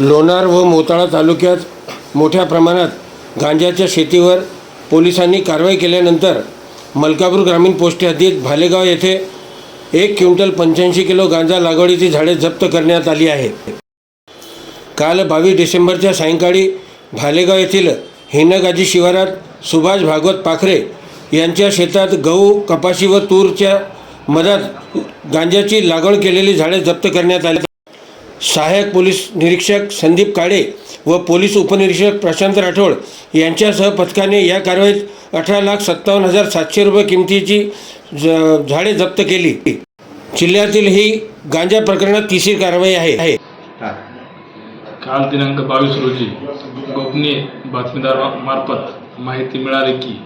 लोणार व मोताळा तालुक्यात मोठ्या प्रमाणात गांजाच्या शेतीवर पोलिसांनी कारवाई केल्यानंतर मलकापूर ग्रामीण पोस्ट हद्दीत भालेगाव येथे एक क्विंटल पंच्याऐंशी किलो गांजा लागवडीची झाडे जप्त करण्यात आली आहेत. काल बावीस डिसेंबरच्या सायंकाळी भालेगाव येथील हिनगाजी शिवारात सुभाष भागवत पाखरे यांच्या शेतात गहू कपाशी व तूरच्या मधात गांजाची लागवड केलेली झाडे जप्त करण्यात आली. सहाय्यक पोलीस निरीक्षक संदीप काळे व पोलीस उपनिरीक्षक प्रशांत राठोड यांच्यासह पथकाने या कारवाईत अठरा लाख सत्तावन्न हजार सातशे रुपये किमतीची ज- झाडे जप्त केली. जिल्ह्यातील ही गांजा प्रकरणात तिसरी कारवाई आहे. काल दिनांक बावीस रोजी गोपनीय बातमीदार मार्फत माहिती मिळाली की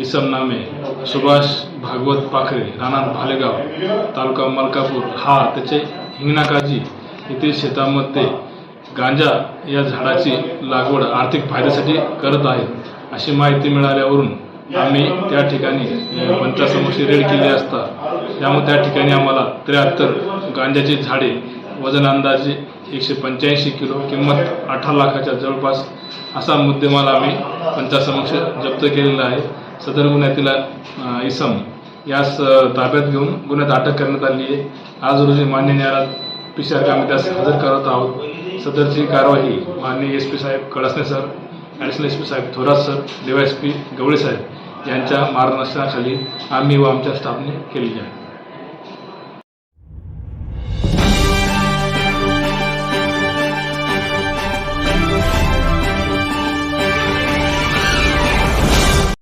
इसम नामे सुभाष भागवत पाखरे राणा भालेगाव तालुका मलकापूर हा त्याचे हिंगणाकाजी इथे शेतामध्ये गांजा या झाडाची लागवड आर्थिक फायद्यासाठी करत आहेत अशी माहिती मिळाल्यावरून आम्ही त्या ठिकाणी अ, पंचासमोरची रेड केली असता. त्यामुळे त्या ठिकाणी आम्हाला त्र्याहत्तर गांजाची झाडे वजन अंदाजे एकशे पंच्याऐंशी किलो किंमत अठरा लाखाच्या जवळपास असा मुद्देमाल आम्ही पंचासमक्ष जप्त केलेला आहे. सदर गुन्ह्यातील इसम यास ताब्यात घेऊन गुन्ह्यात अटक करण्यात आली आहे. आज रोजी मान्य न्यायालयात पी सी आर आम्ही त्यास हजर करत आहोत. सदरची कारवाई माननीय एस पी साहेब Kalasne sir additional S P साहेब Thorat sir D Y S P Gawale साहेब यांच्या मार्गदर्शनाखाली आम्ही व आमच्या स्टाफने केलेली आहे.